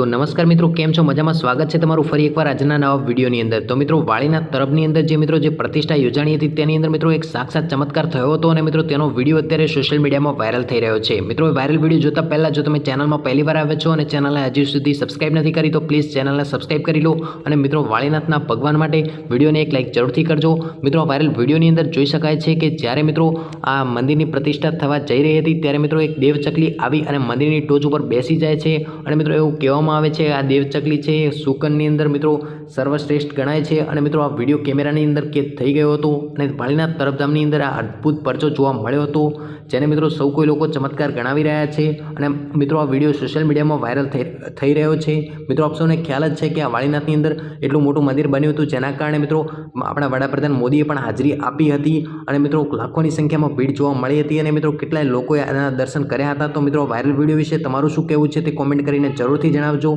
તો નમસ્કાર મિત્રો, કેમ છો? મજામાં? સ્વાગત છે તમારું ફરી એકવાર આજના નવા વિડીયોની અંદર. તો મિત્રો વાળીના તરફની અંદર જે મિત્રો જે પ્રતિષ્ઠા યોજાણી હતી, તેની અંદર મિત્રો એક સાક્ષાત ચમત્કાર થયો હતો અને મિત્રો, તેનો વીડિયો અત્યારે સોશિયલ મીડિયામાં વાયરલ થઈ રહ્યો છે. મિત્રો વાયરલ વીડિયો જોતા પહેલાં જો તમે ચેનલમાં પહેલી વાર આવ્યા છો અને ચેનલને હજી સુધી સબસ્ક્રાઇબ નથી કરી, તો પ્લીઝ ચેનલને સબસ્ક્રાઇબ કરી લો અને મિત્રો વાળીનાથના ભગવાન માટે વિડીયોને એક લાઇક જરૂરથી કરજો. મિત્રો વાયરલ વિડીયોની અંદર જોઈ શકાય છે કે જ્યારે મિત્રો આ મંદિરની પ્રતિષ્ઠા થવા જઈ રહી હતી, ત્યારે મિત્રો એક દેવચકલી આવી અને મંદિરની ટોચ ઉપર બેસી જાય છે અને મિત્રો એવું કહેવામાં આવે છે. આ દેવચકલી છે, એ સુકનની અંદર મિત્રો સર્વશ્રેષ્ઠ ગણાય છે. અને મિત્રો, આ વીડિયો કેમેરાની અંદર કેદ થઈ ગયો હતો અને ભાળીનાથ તરફધામની અંદર આ અદ્ભુત પરચો જોવા મળ્યો હતો, જેને મિત્રો સૌ કોઈ લોકો ચમત્કાર ગણાવી રહ્યા છે. અને મિત્રો, આ વીડિયો સોશિયલ મીડિયામાં વાયરલ થઈ રહ્યો છે. મિત્રો, આપ ખ્યાલ જ છે કે આ વાળીનાથની અંદર એટલું મોટું મંદિર બન્યું હતું, જેના કારણે મિત્રો આપણા વડાપ્રધાન મોદીએ પણ હાજરી આપી હતી. અને મિત્રો, લાખોની સંખ્યામાં ભીડ જોવા મળી હતી. અને મિત્રો, કેટલાય લોકોએ આના દર્શન કર્યા હતા. તો મિત્રો વાયરલ વીડિયો વિશે તમારું શું કહેવું છે તે કોમેન્ટ કરીને જરૂરથી જણાવજો. जो